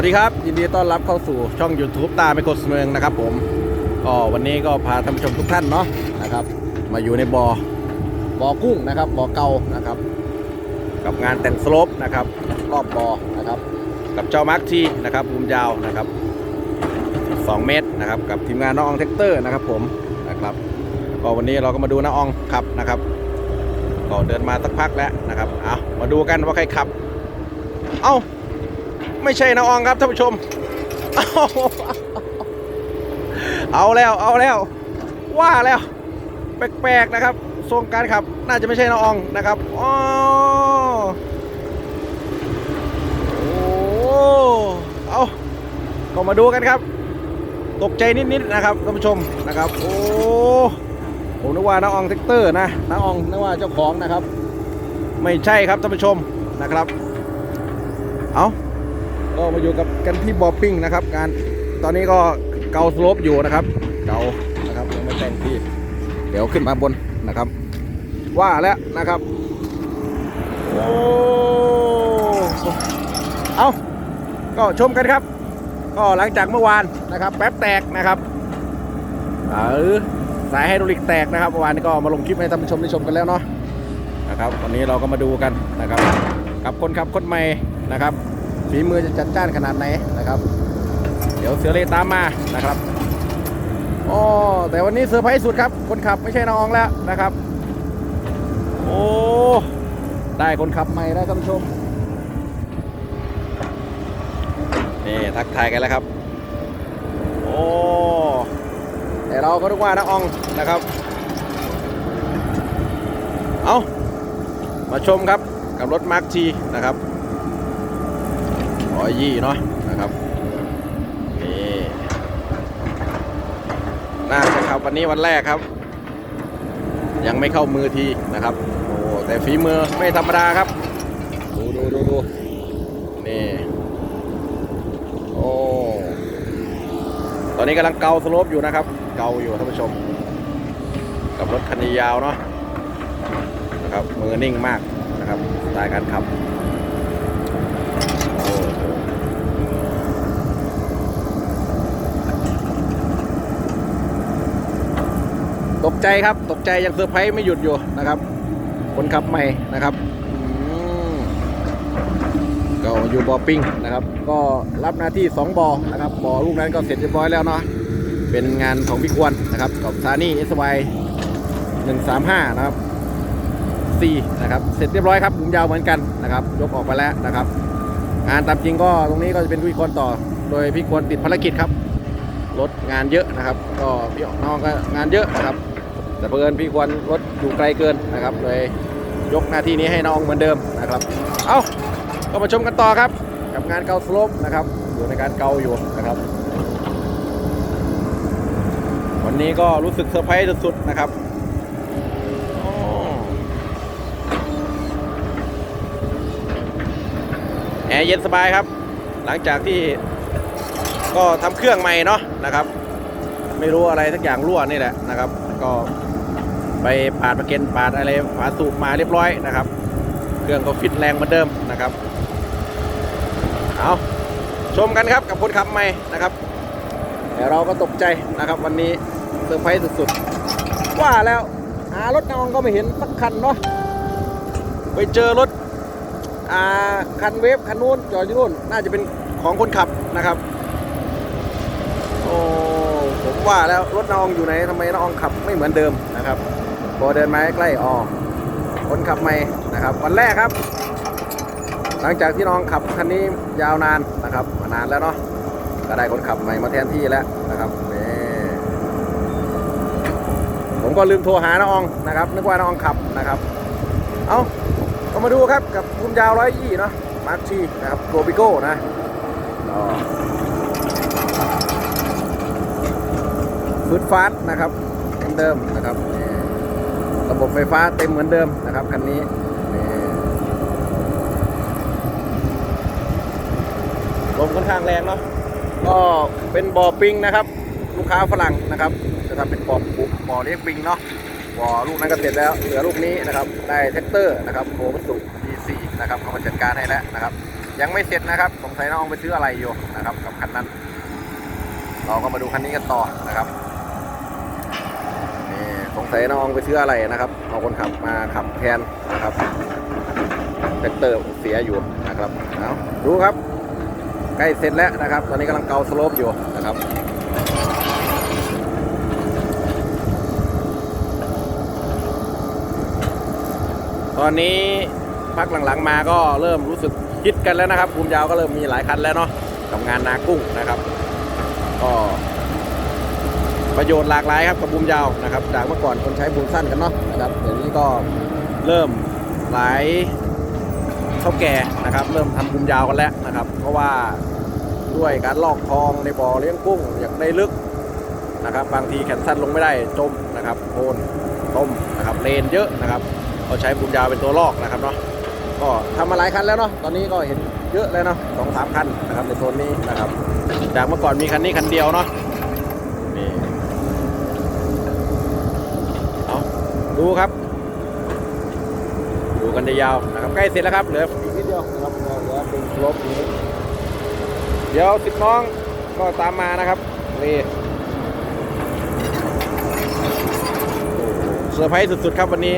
วัสดีครับ ยินดีต้อนรับเข้าสู่ช่อง YouTube ตาไม่กดเมืองนะครับผมก็วันนี้ก็พาท่านผู้ชมทุกท่านเนาะนะครับ มาอยู่ในบ่อบ่อกุ้งนะครับบ่อเกานะครับ กับงานแต่งสลปนะครับรอบบ่อนะครับ กับเจ้ามาร์คทีนะครับมุมยาวนะครับ 2 เมตรนะครับ กับทีมงานน้องอองเทคเตอร์นะครับ ผมนะครับก็วันนี้เราก็มาดูน้าอองขับนะครับก็เดินมาสักพักแล้วนะครับเอามาดูกันว่าใครขับ เอ้า ไม่ใช่น้าอองครับท่านผู้ชม เอาแล้วเอาแล้ว ว่าแล้ว แปลกๆนะครับทรงการขับ น่าจะไม่ใช่น้าอองนะครับอ๋อโอ้เอาก็มาดูกันครับ ตกใจนิดๆนะครับท่านผู้ชมนะครับ โอ้ผมนึกว่าน้าอองเทคเตอร์นะน้าอองนึกว่าเจ้าของนะครับ ไม่ใช่ครับท่านผู้ชมนะครับ เอา ก็มาอยู่กับกันที่บอปิ้งนะครับการตอนนี้ก็เกาสโลปอยู่นะครับ เกานะครับยังไม่แต่งที่ เดี๋ยวขึ้นมาบนนะครับ ว่าแล้วนะครับโอ้เอาก็ชมกันครับ ก็หลังจากเมื่อวานนะครับ แป๊บแตกนะครับเออสายไฮดรอลิกแตกนะครับเมื่อวานนี้ก็มาลงคลิปให้ท่านผู้ชมได้ชมกันแล้วเนาะนะครับวันนี้เราก็มาดูกันนะครับ กับคนขับคนใหม่นะครับ ฝีมือจะจัดจ้านขนาดไหนนะครับ เดี๋ยวเสือเลตามมานะครับอ๋อแต่วันนี้เซอร์ไพรส์สุดครับ คนขับไม่ใช่น้องแล้วนะครับ โอ้ได้คนขับใหม่ได้ท่านผู้ชมนี่ทักทายกันแล้วครับ โอ้แต่เราก็นึกว่าน้าอองนะครับ เอามาชมครับกับรถมาร์คทีนะครับ ร้อยยี่เนาะนะครับนี่น่าจะขับวันนี้วันแรกครับ ยังไม่เข้ามือทีนะครับโอ้แต่ฝีมือไม่ธรรมดาครับ ดูดูดูดูนี่โอ้ตอนนี้กำลังเกาสโลปอยู่นะครับ เกาอยู่ท่านผู้ชม กับรถคันยาวเนาะนะครับมือนิ่งมากนะครับสไตล์การขับโอ้โห ตกใจครับตกใจยังเซอร์ไพรส์ไม่หยุดอยู่นะครับ คนขับใหม่นะครับก็อยู่บอปิ้งนะครับ ก็รับหน้าที่ 2บอนะครับบอลูกนั้นก็เสร็จเรียบร้อยแล้วเนาะเป็นงานของพี่ควรนะครับกับซานี่เอสว135นะครับ4นะครับเสร็จเรียบร้อยครับมุมยาวเหมือนกันนะครับ ยกออกไปแล้วนะครับ งานตามจริงก็ตรงนี้ก็จะเป็นพี่ควรต่อ โดยพี่ควรติดภารกิจครับรถงานเยอะนะครับ ก็พี่น้องก็งานเยอะนะครับ แต่เพื่อนพี่ควรรถอยู่ไกลเกินนะครับเลยยกหน้าที่นี้ให้น้องเหมือนเดิมนะครับ เอาก็มาชมกันต่อครับ กับงานเกาสโลปนะครับ อยู่ในการเกาอยู่นะครับ วันนี้ก็รู้สึกเซอร์ไพรส์สุดๆนะครับแอร์เย็นสบายครับ หลังจากที่ก็ทำเครื่องใหม่เนาะนะครับ ไม่รู้อะไรสักอย่างรั่วนี่แหละนะครับ ก็ ไปปาดประเก็นปาดอะไรฝาสูบมาเรียบร้อยนะครับ เครื่องก็ฟิตแรงเหมือนเดิมนะครับเอาชมกันครับกับคนขับใหม่นะครับแต่เราก็ตกใจนะครับ วันนี้เซอร์ไพรส์สุดๆ ว่าแล้วหารถนองก็ไม่เห็นสักคันเนาะไปเจอรถอ่าคันเวฟคันนู้นจอดอยู่นู้นน่าจะเป็นของคนขับนะครับโอ้ผมว่าแล้วรถนองอยู่ไหนทำไมนองขับไม่เหมือนเดิมนะครับ พอเดินมาใกล้ๆอ๋อคนขับใหม่นะครับ วันแรกครับ หลังจากที่น้องขับคันนี้ยาวนานนะครับมานานแล้วเนาะก็ได้คนขับใหม่มาแทนที่แล้วนะครับนี่ผมก็ลืมโทรหาน้องนะครับนึกว่าน้องขับนะครับ เอาก็มาดูครับกับคุมยาวร้อยยี่เนาะมาร์คชีนะครับโกบิโก้นะฟืดฟาสนะครับเหมือนเดิมนะครับ ระบบไฟฟ้าเต็มเหมือนเดิมนะครับคันนี้นี่ลมค่อนข้างแรงเนาะก็เป็นบ่อปิงนะครับ ลูกค้าฝรั่งนะครับ จะทำเป็นบ่อปุ๊บบ่อเลี้ยงปิงเนาะบ่อลูกนั้นก็เสร็จแล้วเหลือลูกนี้นะครับได้แท็กเตอร์นะครับโควัสุ D4 นะครับเขามาจัดการให้แล้วนะครับ ยังไม่เสร็จนะครับสงสัยน้องไปซื้ออะไรอยู่นะครับกับคันนั้น เราก็มาดูคันนี้กันต่อนะครับ นี่สงสัยน้องไปซื้ออะไรนะครับเอาคนขับมาขับแทนนะครับแท็กเตอร์เสียอยู่นะครับเอาดูครับ ใกล้เสร็จแล้วนะครับ ตอนนี้กำลังเกาสโลปอยู่นะครับตอนนี้พักหลังๆมาก็เริ่มรู้สึกคิดกันแล้วนะครับภูมิยาวก็เริ่มมีหลายคันแล้วเนาะกับงานนากุ้งนะครับ ก็ ประโยชน์หลากหลายครับกับบูมยาวนะครับ จากเมื่อก่อนคนใช้บูมสั้นกันเนาะนะครับเดี๋ยวนี้ก็เริ่มหลายเท่าแก่นะครับ เริ่มทำบูมยาวกันแล้วนะครับ เพราะว่าด้วยการลอกคลองในบ่อเลี้ยงกุ้งอย่างได้ลึกนะครับ บางทีแขนสั้นลงไม่ได้จมนะครับโคนต้มนะครับเลนเยอะนะครับเราใช้บูมยาวเป็นตัวลอกนะครับเนาะก็ทำมาหลายคันแล้วเนาะตอนนี้ก็เห็นเยอะเลยเนาะสองสามคันนะครับในโซนนี้นะครับ จากเมื่อก่อนมีคันนี้คันเดียวเนาะนี่เอา ดูครับ ดูกันยาวๆนะครับใกล้เสร็จแล้วครับเหลืออีกนิดเดียวนะครับเหลือเป็นลบนี้เดี๋ยวสิบน้องก็ตามมานะครับนี่เซอร์ไพรส์สุดๆครับวันนี้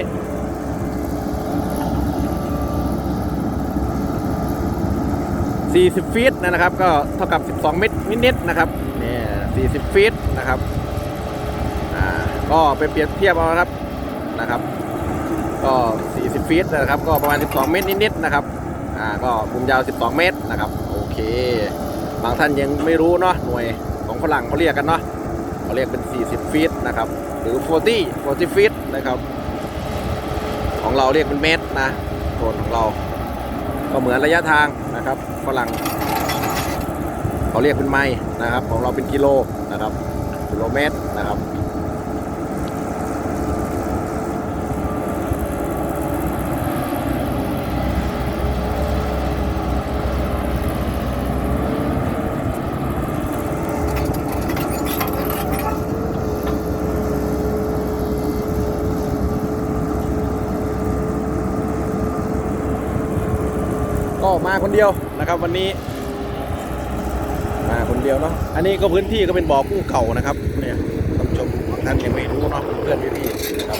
40ฟีตนะครับ ก็เท่ากับ12เมตรนิดๆนะครับเนี่ย40ฟีตนะครับอ่าก็ไปเปรียบเทียบเอาครับ นะครับ ก็ 40 ฟีตนะครับ ก็ประมาณ 12 เมตรนิดๆนะครับอ่าก็มุมยาว 12 เมตรนะครับ โอเค บางท่านยังไม่รู้เนาะหน่วยของฝรั่งเขาเรียกกันเนาะเขาเรียกเป็น 40 ฟีตนะครับ หรือ 40 40 ฟีตนะครับ ของเราเรียกเป็นเมตรนะโซนของเรา ก็เหมือนระยะทางนะครับฝรั่งเขาเรียกเป็นไมล์นะครับ ของเราเป็นกิโลนะครับกิโลเมตรนะครับ ก็ มาคนเดียวนะครับ วันนี้ มาคนเดียวเนาะอันนี้ก็พื้นที่ก็เป็นบ่อกุ้งเก่านะครับเนี่ยท่านชมบางท่านยังไม่รู้เนาะเพื่อนพี่ๆครับ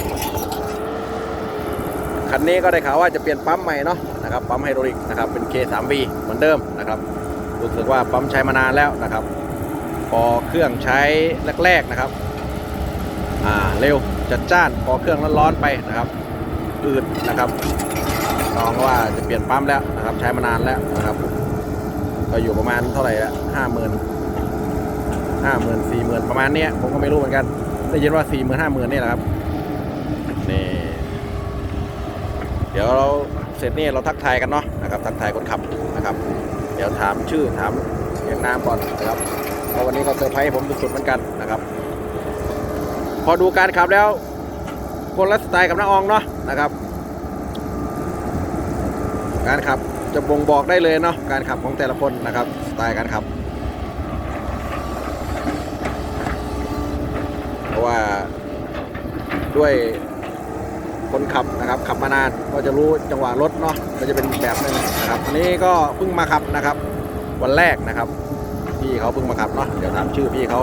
คันนี้ก็ได้ข่าวว่าจะเปลี่ยนปั๊มใหม่เนาะนะครับปั๊มไฮดรอลิกนะครับเป็น K3V เหมือนเดิมนะครับรู้สึกว่าปั๊มใช้มานานแล้วนะครับ พอเครื่องใช้แรกๆนะครับอ่าเร็วจัดจ้านพอเครื่องร้อนๆไปนะครับอืดนะครับ น้องว่าจะเปลี่ยนปั๊มแล้วนะครับ ใช้มานานแล้วนะครับ ก็อยู่ประมาณเท่าไหร่ละห้าหมื่นห้าหมื่นสี่หมื่นประมาณเนี้ยผมก็ไม่รู้เหมือนกันได้ยินว่าสี่หมื่นห้าหมื่นนี่แหละครับนี่เดี๋ยวเราเสร็จนี่เราทักทายกันเนาะนะครับ ทักทายคนขับนะครับ เดี๋ยวถามชื่อถามเรียงนามก่อนนะครับเพราะวันนี้เขาเซอร์ไพรส์ผมสุดๆเหมือนกันนะครับ พอดูการขับแล้ว คนละสไตล์กับน้าอองเนาะนะครับ การขับจะบ่งบอกได้เลยเนาะการขับของแต่ละคนนะครับสไตล์การขับเพราะว่าด้วยคนขับนะครับขับมานานก็จะรู้จังหวะรถเนาะก็จะเป็นแบบนึงนะครับอันนี้ก็เพิ่งมาขับนะครับ วันแรกนะครับ พี่เขาเพิ่งมาขับเนาะเดี๋ยวถามชื่อพี่เขา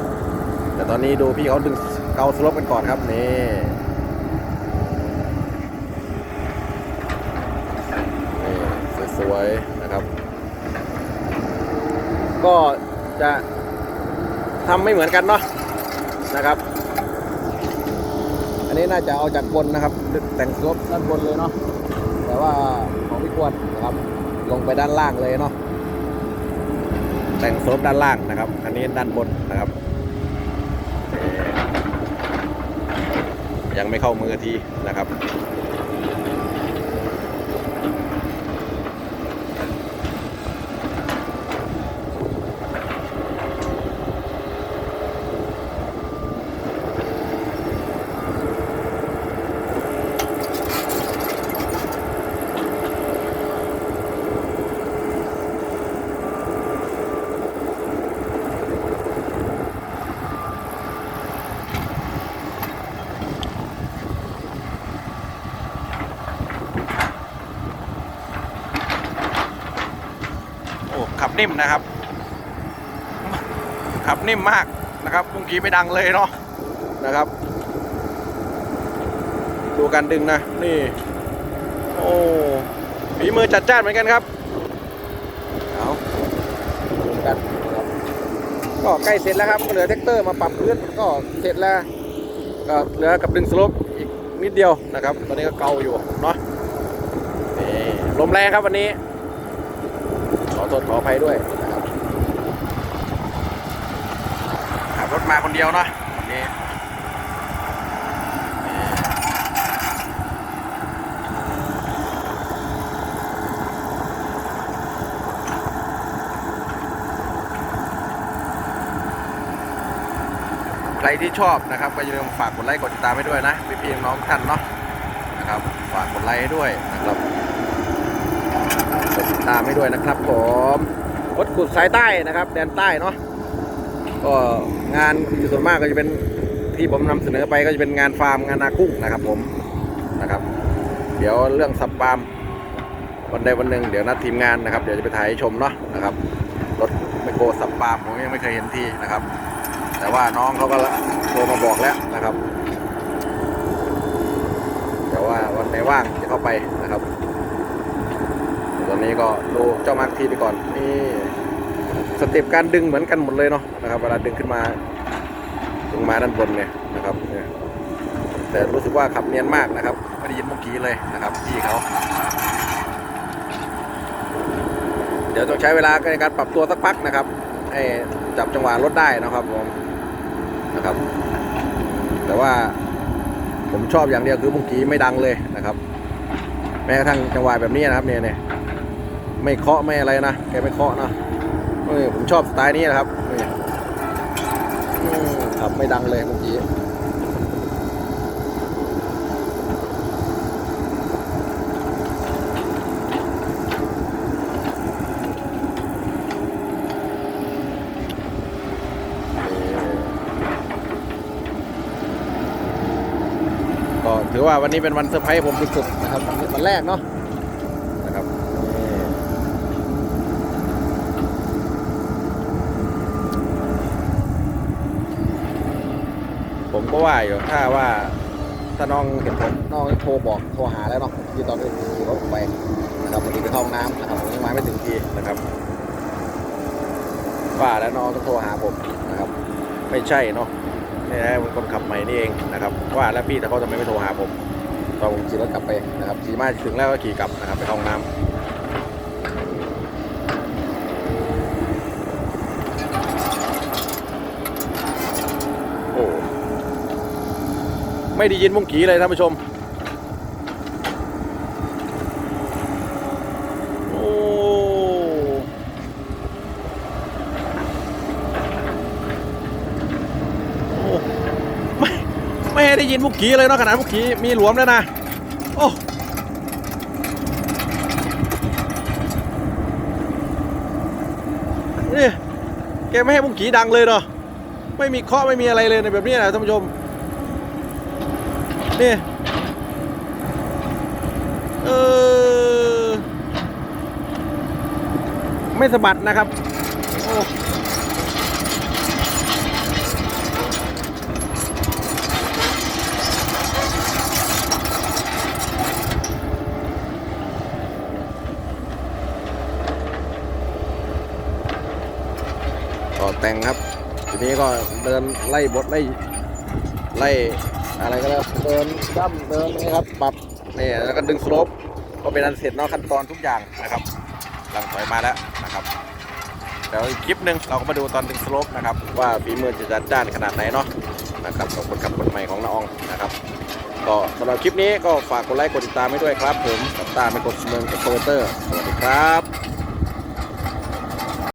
แต่ตอนนี้ดูพี่เขาดึงเกาสลบกันก่อนครับนี่ นี่ส วยนะครับ ก็จะทำไม่เหมือนกันเนาะนะครับ อันนี้น่าจะเอาจากบนนะครับ แต่งซบด้านบนเลยเนาะแต่ว่าของพี่ควรนะครับ ลงไปด้านล่างเลยเนาะแต่งซบด้านล่างนะครับ อันนี้ด้านบนนะครับ ยังไม่เข้ามือทีนะครับ ขับนิ่มนะครับ ขับนิ่มมากนะครับเมื่อกี้ไม่ดังเลยเนาะนะครับ ดูการดึงนะ นี่ โอ้ฝีมือจัดจ้านเหมือนกันครับเอาดูกันครับก็ใกล้เสร็จแล้วครับเหลือแท็กเตอร์มาปรับพื้นก็เสร็จแล้วก็เหลือกับดึงสลปอีกนิดเดียวนะครับ ตอนนี้ก็เกาอยู่เนาะลมแรงครับวันนี้ ขอโทษขออภัยด้วยนะครับขับรถมาคนเดียวเนาะวันนี้ใครที่ชอบนะครับก็อย่าลืมฝากกดไลค์กดติดตามให้ด้วยนะพี่พี่น้องท่านเนาะนะครับฝากกดไลค์ให้ด้วยนะครับ กดติดตามให้ด้วยนะครับ ผมวัดกุดสายใต้นะครับ แดนใต้เนาะก็งานส่วนมากก็จะเป็นที่ผมนำเสนอไปก็จะเป็นงานฟาร์มงานนากุ้งนะครับ ผมนะครับ เดี๋ยวเรื่องสับปามวันใดวันหนึ่งเดี๋ยวนัดทีมงานนะครับเดี๋ยวจะไปถ่ายชมเนาะนะครับรถไมโครสับปามผมยังไม่เคยเห็นที่นะครับ แต่ว่าน้องเขาก็โทรมาบอกแล้วนะครับ แต่ว่าวันไหนว่างจะเข้าไปนะครับ นนี้ก็ดูเจ้ามาร์คทีไปก่อนนี่สเต็ปการดึงเหมือนกันหมดเลยเนาะนะครับเวลาดึงขึ้นมาลงมาด้านบนเนี่ยนะครับเนี่ยแต่รู้สึกว่าขับเนียนมากนะครับไม่ได้ยินเมื่อกี้เลยนะครับพี่เขาเดี๋ยวต้องใช้เวลาในการปรับตัวสักพักนะครับให้จับจังหวะรถได้นะครับผมนะครับ แต่ว่าผมชอบอย่างเดียวคือเมื่อกี้ไม่ดังเลยนะครับ แม้กระทั่งจังหวะแบบนี้นะครับเนี่ยเนี่ย ไม่เคาะไม่อะไรนะแกไม่เคาะนะเออผมชอบสไตล์นี้นะครับนี่อืมครับไม่ดังเลยเมื่อกี้ก็ถือว่าวันนี้เป็นวันเซอร์ไพรส์ผมสุดๆนะครับวันนี้วันแรกเนาะนะครับนี่ผมก็ ว่าอยู่ถ้าว่าถ้าน้องเห็นผมน้องโทรบอกโทรหาแล้วเนาะที่ตอนนี้ขี่รถไปนะครับวันนี้ไปเข้าห้องน้ำนะครับผมยังมาไม่ถึงทีนะครับว่าแล้วน้องต้องโทรหาผมนะครับ ไม่ใช่เนาะนี่นะเป็นคนขับใหม่นี่เองนะครับ ว่าแล้วพี่แต่เขาทำไมไม่โทรหาผมตอนผมขี่รถกลับไปนะครับขี่มาถึงแล้วก็ขี่กลับนะครับไปเข้าห้องน้ำโอ้ ไม่ได้ยินมุ้งขีเลยท่านผู้ชมโอ้โอ้ไม่ไม่ได้ยินมุกขีเลยเนาะขนาดมุกขีมีหลวมแล้วนะโอ้นี่แกไม่ให้มุกขีดังเลยเนาะไม่มีเคาะไม่มีอะไรเลยในแบบนี้นะท่านผู้ชม นี่เออไม่สะบัดนะครับโอ้ก็แต่งครับ ทีนี้ก็เดินไล่บทไล่ไล่ อะไรก็แล้วเดินดั้มเดินนี่ครับปรับนี่แล้วก็ดึงสโลปก็เป็นอันเสร็จเนาะขั้นตอนทุกอย่างนะครับหลังถอยมาแล้วนะครับเดี๋ยวอีกคลิปหนึ่งเราก็มาดูตอนดึงสโลปนะครับ ว่าฝีมือจะจัดจ้านขนาดไหนเนาะนะครับกับคนขับคนใหม่ของน้องนะครับก็สำหรับคลิปนี้ก็ฝากกดไลค์กดติดตามให้ด้วยครับ ผมกับตาเป็นกดเมืองเอ็กโคเตอร์สวัสดีครับ